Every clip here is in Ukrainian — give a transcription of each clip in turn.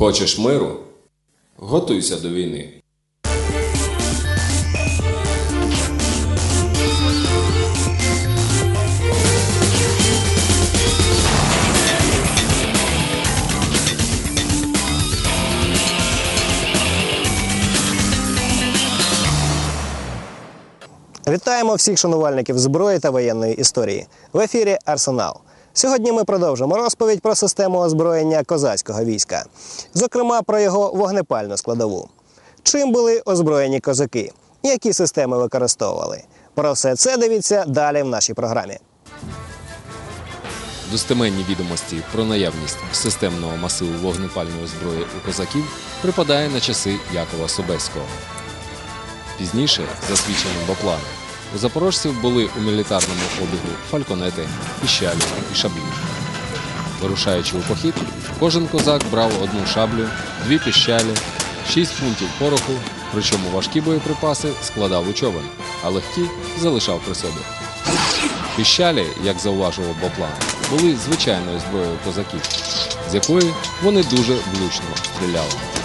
Хочеш миру? Готуйся до війни. Вітаємо всіх шанувальників зброї та воєнної історії. В ефірі Арсенал. Сьогодні ми продовжимо розповідь про систему озброєння козацького війська, зокрема про його вогнепальну складову. Чим були озброєні козаки? Які системи використовували? Про все це дивіться далі в нашій програмі. Достеменні відомості про наявність системного масиву вогнепальної зброї у козаків припадає на часи Якова Собеського. Пізніше, за свідченням Боплана, у запорожців були у мілітарному обігу фальконети, піщалі і шаблі. Вирушаючи у похід, кожен козак брав одну шаблю, дві піщалі, шість фунтів пороху, причому важкі боєприпаси складав у човен, а легкі залишав при собі. Піщалі, як зауважував Боплан, були звичайною зброєю козаків, з якої вони дуже влучно стріляли.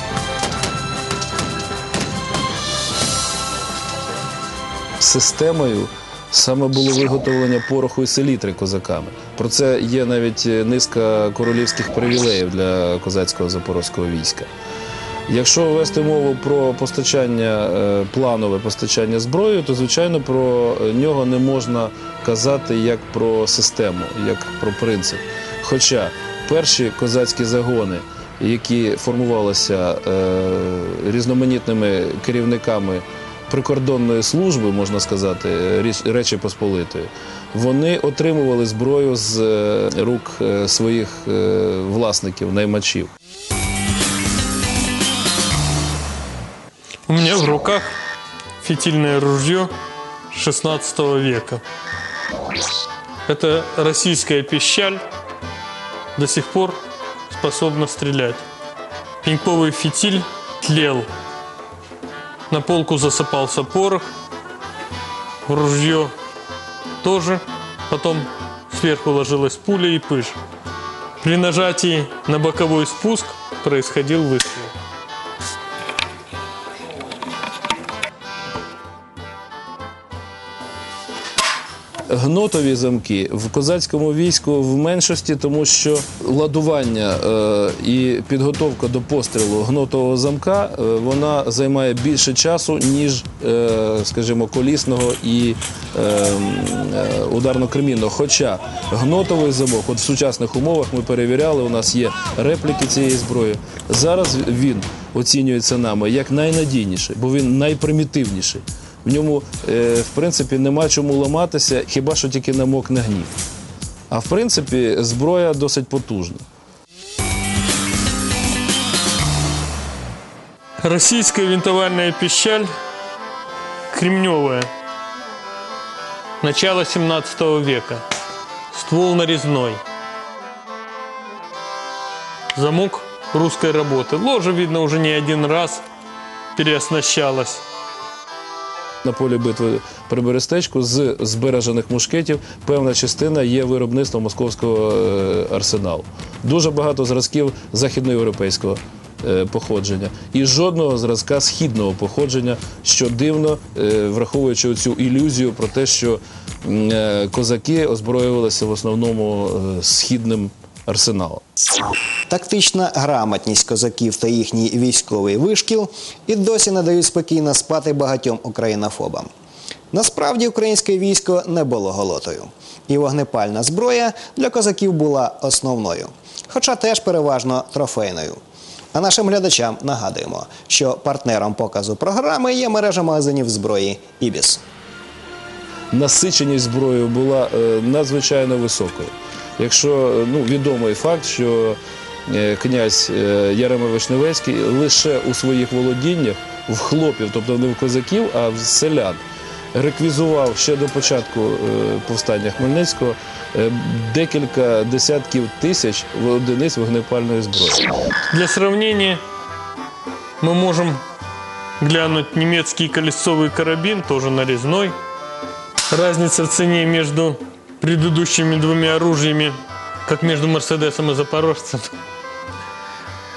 Системою саме було виготовлення пороху і селітри козаками. Про це є навіть е, низка королівських привілеїв для козацького запорозького війська. Якщо вести мову про постачання, е, планове постачання зброї, то звичайно про нього не можна казати як про систему, як про принцип. Хоча перші козацькі загони, які формувалися е, різноманітними керівниками прикордонної служби, можна сказати, Речі Посполитої, вони отримували зброю з е, рук е, своїх е, власників, наймачів. У меня в руках фитильное ружье 16 века. Это российская пищаль, до сих пор способна стрелять. Пеньковый фитиль тлел. На полку засыпался порох, ружье тоже. Потом сверху ложилась пуля и пыш. При нажатии на боковой спуск происходил выстрел. Гнотові замки в козацькому війську в меншості, тому що ладування е, і підготовка до пострілу гнотового замка е, вона займає більше часу, ніж, е, скажімо, колісного і е, е, ударно-кремінного. Хоча гнотовий замок, от в сучасних умовах ми перевіряли, у нас є репліки цієї зброї. Зараз він оцінюється нами як найнадійніший, бо він найпримітивніший. В ньому, е, в принципі, нема чому ламатися, хіба що тільки намокне гнів. А в принципі, зброя досить потужна. Российская винтовальная пищаль кремневая. Начало 17 века. Ствол нарезной. Замок русской работы. Ложа, видно, уже не один раз переоснащалась. На полі битви при Берестечку з збережених мушкетів певна частина є виробництвом московського е, арсеналу. Дуже багато зразків західноєвропейського е, походження і жодного зразка східного походження, що дивно, е, враховуючи цю ілюзію про те, що козаки озброювалися в основному східним арсеналом. Тактична грамотність козаків та їхній військовий вишкіл і досі не дають спокійно спати багатьом українофобам. Насправді українське військо не було голотою, і вогнепальна зброя для козаків була основною, хоча теж переважно трофейною. А нашим глядачам нагадуємо, що партнером показу програми є мережа магазинів зброї Ібіс. насиченість зброєю була е, надзвичайно високою. Якщо е, ну, відомий факт, що е, князь е, Ярема Вишневецький лише у своїх володіннях в хлопів, тобто не в козаків, а в селян, реквізував ще до початку повстання Хмельницького декілька десятків тисяч одиниць вогнепальної зброї. Для сравнения мы можем глянуть немецкий колесовый карабин, тоже нарезной. Разница в цене между предыдущими двумя оружиями, как между Мерседесом и Запорожцем.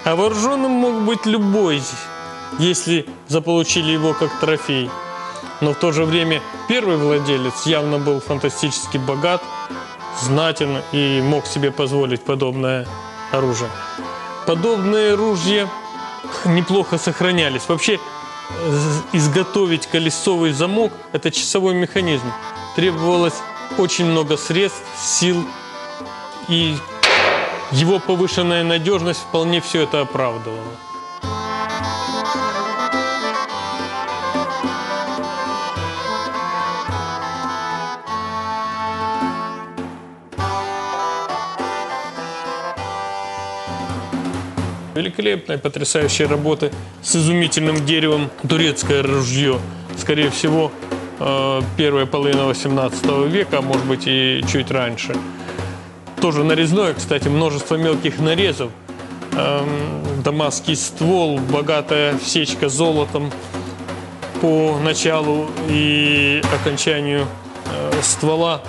А вооруженным мог быть любой, если заполучили его как трофей. Но в то же время первый владелец явно был фантастически богат, знатен и мог себе позволить подобное оружие. Подобные ружья неплохо сохранялись. Вообще э, изготовить колесовый замок – это часовой механизм. Требовалось очень много средств, сил и его повышенная надежность вполне все это оправдывала. Великолепная, потрясающая работа с изумительным деревом. Турецкое ружье. Скорее всего, э, первая половина 18 века, а может быть и чуть раньше. Тоже нарезное, кстати, множество мелких нарезов. Эм, Дамасский ствол, богатая всечка золотом по началу и окончанию э, ствола.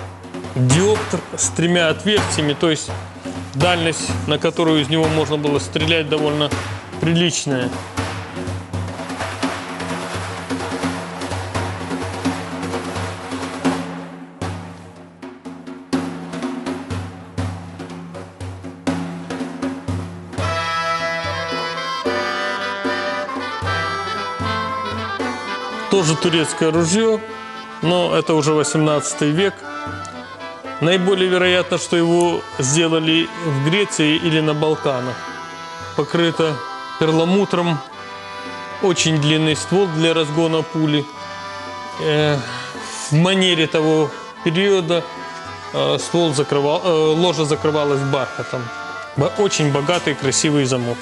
Диоптер с тремя отверстиями, то есть дальность, на которую из него можно было стрелять, довольно приличная. Тоже турецкое ружье, но это уже 18 век. Наиболее вероятно, что его сделали в Греции или на Балканах. Покрыто перламутром, очень длинный ствол для разгона пули. Э, в манере того периода э, ствол закрывал, э, ложа закрывалась бархатом. Очень богатый, красивый замок.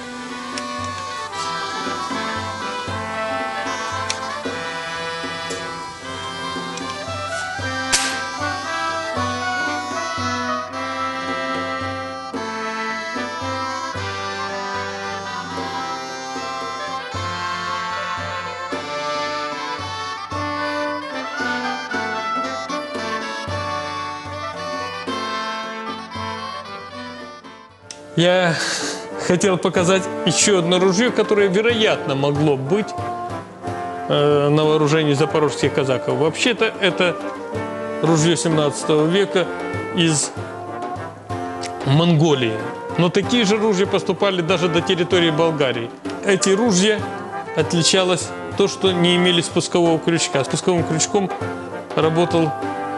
Я хотел показать еще одно ружье, которое, вероятно, могло быть э, на вооружении запорожских казаков. Вообще-то это ружье 17 века из Монголии. Но такие же ружья поступали даже до территории Болгарии. Эти ружья отличалось то, что не имели спускового крючка. Спусковым крючком работал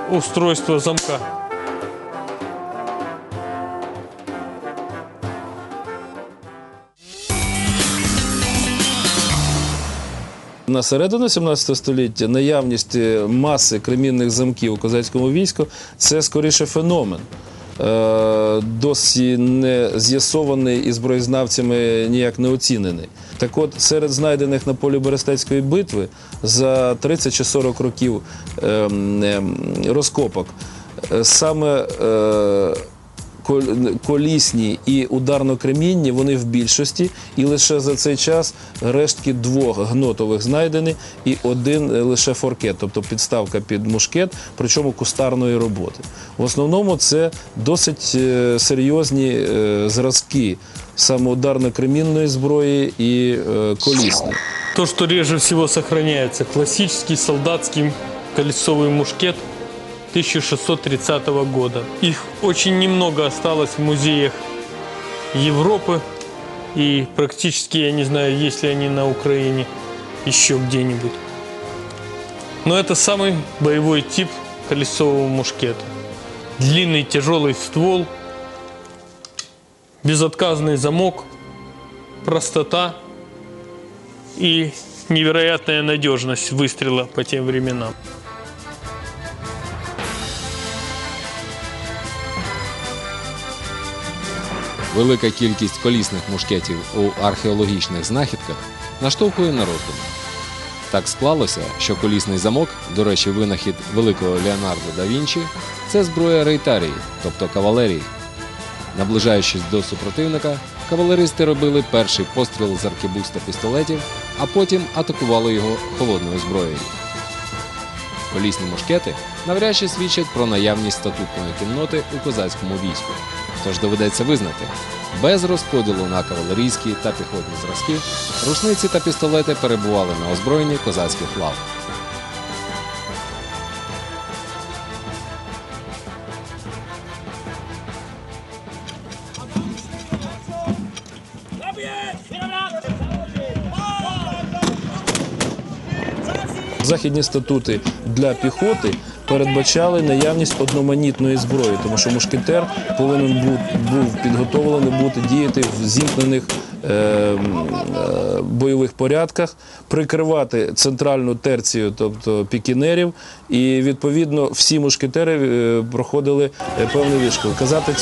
устройство замка. На середину 17 століття наявність е, маси кремінних замків у козацькому війську це скоріше феномен. Е, Досі не з'ясований і зброєзнавцями ніяк не оцінений. Так от, серед знайдених на полі Берестецької битви за 30 чи 40 років ем, ем, розкопок е, саме колісні і ударно-кремінні, вони в більшості, і лише за цей час рештки двох гнотових знайдені і один е, лише форкет, тобто підставка під мушкет, причому кустарної роботи. В основному це досить е, серйозні е, зразки саме ударно-кремінної зброї і колісної. То, что реже всего сохраняется, классический солдатский колесовый мушкет 1630 года. Их очень немного осталось в музеях Европы, и практически я не знаю, есть ли они на Украине еще где-нибудь. Но это самый боевой тип колесового мушкета. Длинный тяжелый ствол, безотказный замок, простота и невероятная надежность выстрела по тем временам. Велика кількість колісних мушкетів у археологічних знахідках наштовхує на роздуми. Так склалося, що колісний замок, до речі, винахід великого Леонардо да Вінчі, це зброя рейтарії, тобто кавалерії. Наближаючись до супротивника, кавалеристи робили перший постріл з аркебуз пістолетів, а потім атакували його холодною зброєю. Колісні мушкети навряд чи свідчать про наявність статутної кінноти у козацькому війську. Тож доведеться визнати, Без розподілу на кавалерійські та піхотні зразки рушниці та пістолети перебували на озброєнні козацьких лав. Західні статути для піхоти передбачали наявність одноманітної зброї, тому що мушкетер повинен був, підготовлений бути діяти в зімкнених е, е, бойових порядках, прикривати центральну терцію, тобто пікінерів, і відповідно всі мушкетери е, проходили певний вишкіл. Казати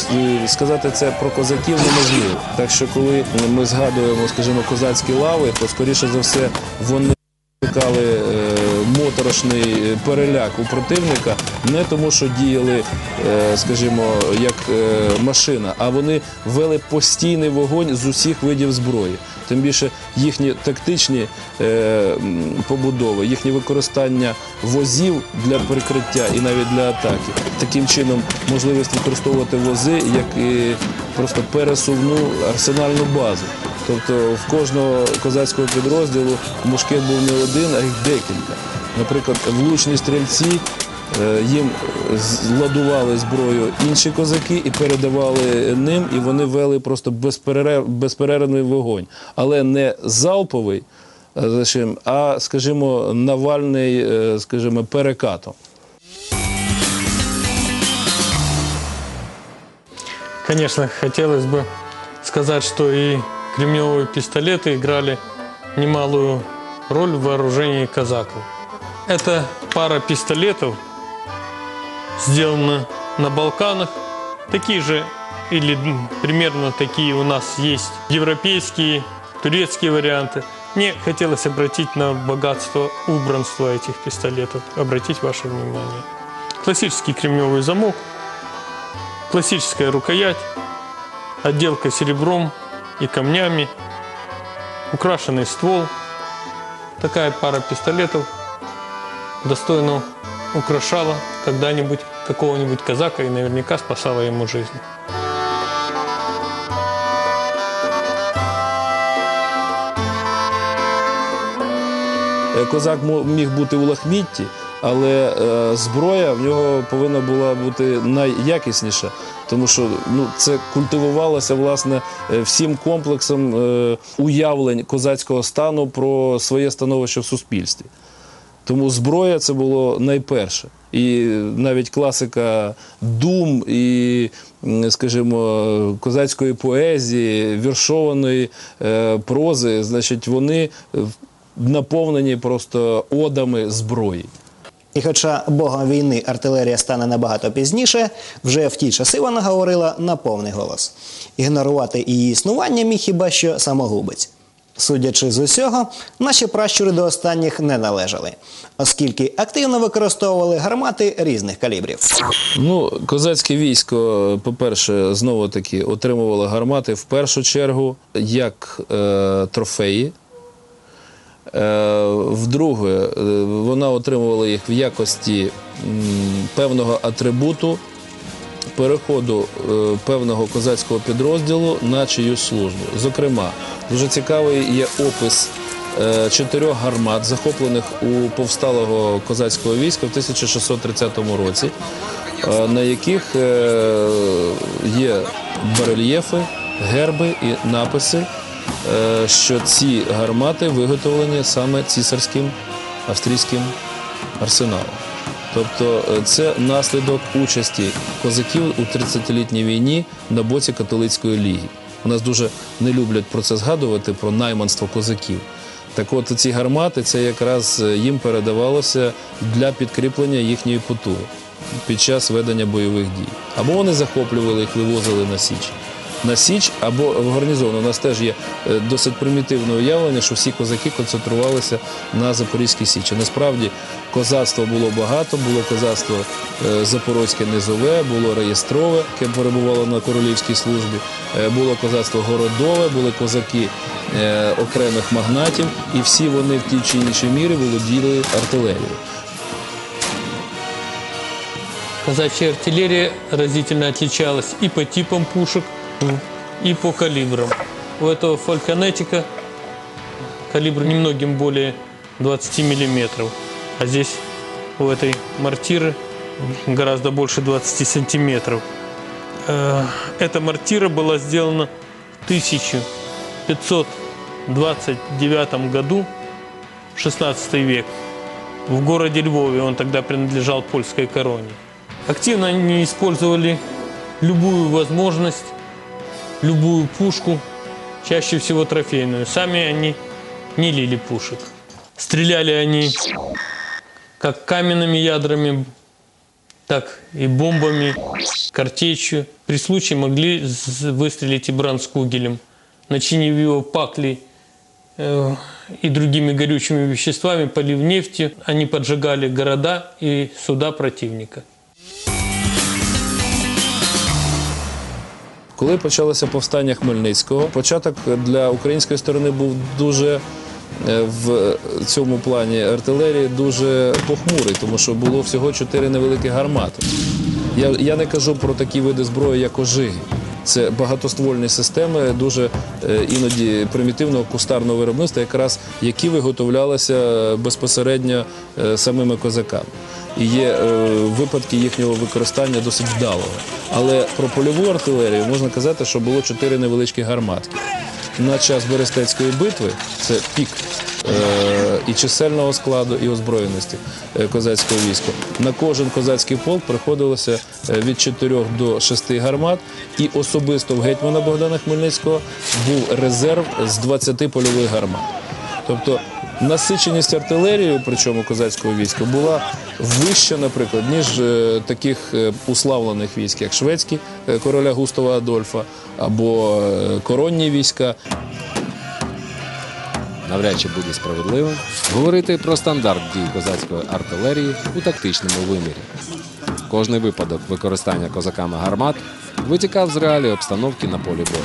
сказати це про козаків неможливо. Так що, коли ми згадуємо, скажімо, козацькі лави, то скоріше за все вони викликали е, моторошний е, переляк у противника не тому, що діяли, е, скажімо, як е, машина, а вони вели постійний вогонь з усіх видів зброї. Тим більше їхні тактичні побудови, їхнє використання возів для прикриття і навіть для атаки. Таким чином можливість використовувати вози як і просто пересувну арсенальну базу. Тобто в кожного козацького підрозділу мушкет був не один, а їх декілька Наприклад, влучні стрільці е, їм ладували зброю інші козаки і передавали ним, і вони вели просто безперерв, безперервний вогонь. Але не залповий, е, зачем, а, скажімо, навальний, е, скажімо, перекатом. Конечно, хотелось бы сказать, что и кремневые пистолеты играли немалую роль в вооружении казаков. Эта пара пистолетов сделана на Балканах. Такие же или примерно такие у нас есть европейские, турецкие варианты. Мне хотелось обратить на богатство убранства этих пистолетов, обратить ваше внимание. Классический кремневый замок, классическая рукоять, отделка серебром и камнями, украшенный ствол. Такая пара пистолетов достойно украшала когда-нибудь какого-нибудь казака и наверняка спасала ему жизнь. Е, Козак міг бути у лахмітті, але е, зброя в нього повинна була бути найякісніша, тому що ну, це культивувалося власне е, всім комплексом е, уявлень козацького стану про своє становище в суспільстві. Тому зброя це було найперше. І навіть класика дум і, скажімо, козацької поезії, віршованої е, прози, значить, вони наповнені просто одами зброї. І хоча богом війни артилерія стане набагато пізніше, вже в ті часи вона говорила на повний голос. Ігнорувати її існування міг хіба що самогубець. Судячи з усього, наші пращури до останніх не належали, оскільки активно використовували гармати різних калібрів. Ну, козацьке військо, по-перше, знову таки отримувало гармати в першу чергу як е, трофеї. Е, вдруге, е, вона отримувала їх в якості певного атрибуту переходу е, певного козацького підрозділу на чиюсь службу. Зокрема, дуже цікавий є опис е, чотирьох гармат, захоплених у повсталого козацького війська в 1630 році, е, на яких є барельєфи, герби і написи, що ці гармати виготовлені саме цісарським австрійським арсеналом. Тобто е, це наслідок участі козаків у 30-літній війні на боці католицької ліги. У нас дуже не люблять про це згадувати, про найманство козаків. Так от ці гармати це якраз е, їм передавалося для підкріплення їхньої потуги під час ведення бойових дій. Або вони захоплювали їх, вивозили на Січ. На Січ або в гарнізон. У нас теж є е, досить примітивне уявлення, що всі козаки концентрувалися на Запорізькій Січі. Насправді козацтва було багато, було козацтво е, Запорозьке низове, було реєстрове, яке перебувало на королівській службі, е, було козацтво городове, були козаки окремих магнатів, і всі вони в тій чи іншій мірі володіли артилерією. Казачья артиллерия разительно отличалась и по типам пушек, и по калибрам. У этого фальконетика калибр немногим более 20 миллиметров, а здесь у этой мортиры гораздо больше 20 сантиметров. Э, Эта мортира была сделана в 1529 году, 16 век, в городе Львове. Он тогда принадлежал польской короне. Активно они использовали любую возможность, любую пушку, чаще всего трофейную. Сами они не лили пушек. Стреляли они как каменными ядрами, так и бомбами, картечью. При случае могли выстрелить и бранскугелем, начинив его пакли э, и другими горючими веществами, полив нефтью, они поджигали города и суда противника. Коли почалося повстання Хмельницького, початок для української сторони був дуже е, в цьому плані артилерії дуже похмурий, тому що було всього чотири невеликі гармати. Я, я не кажу про такі види зброї, як ожиги. Це багатоствольні системи, дуже е, іноді примітивного кустарного виробництва, якраз які виготовлялися безпосередньо е, самими козаками. І є е, випадки їхнього використання досить вдалого. Але про польову артилерію можна казати, що було чотири невеличкі гарматки. На час Берестецької битви це пік і чисельного складу, і озброєності е, козацького війська. На кожен козацький полк приходилося е, від 4 до 6 гармат, і особисто в гетьмана Богдана Хмельницького був резерв з 20 польових гармат. Тобто насиченість артилерією, причому козацького війська, була вища, наприклад, ніж е, таких е, уславлених військ, як шведські е, короля Густава Адольфа або е, коронні війська. Навряд чи буде справедливим говорити про стандарт дій козацької артилерії у тактичному вимірі. Кожний випадок використання козаками гармат витікав з реалій обстановки на полі бою.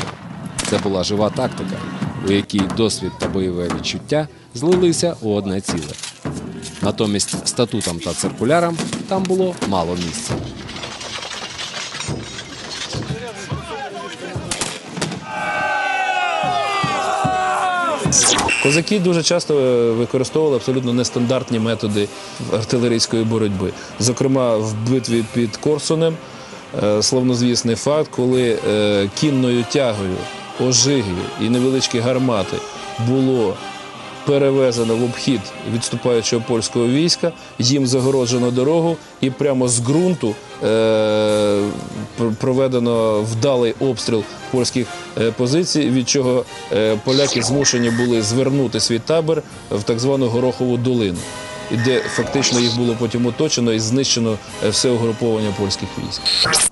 Це була жива тактика, у якій досвід та бойове відчуття злилися у одне ціле. Натомість статутам та циркулярам там було мало місця. Козаки дуже часто е, використовували абсолютно нестандартні методи артилерійської боротьби. Зокрема, в битві під Корсунем е, славнозвісний факт, коли е, кінною тягою, ожиги і невеличкі гармати було перевезено в обхід відступаючого польського війська, їм загороджено дорогу, і прямо з ґрунту е, проведено вдалий обстріл польських е, позицій, від чого е, поляки змушені були звернути свій табір в так звану Горохову долину, де фактично їх було потім оточено і знищено е, все угруповання польських військ.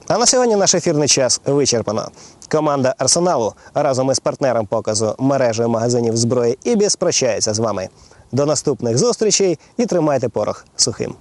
А на сьогодні наш ефірний час вичерпано. Команда Арсеналу разом із партнером показу мережею магазинів зброї «Ібіс» прощається з вами. До наступних зустрічей і тримайте порох сухим.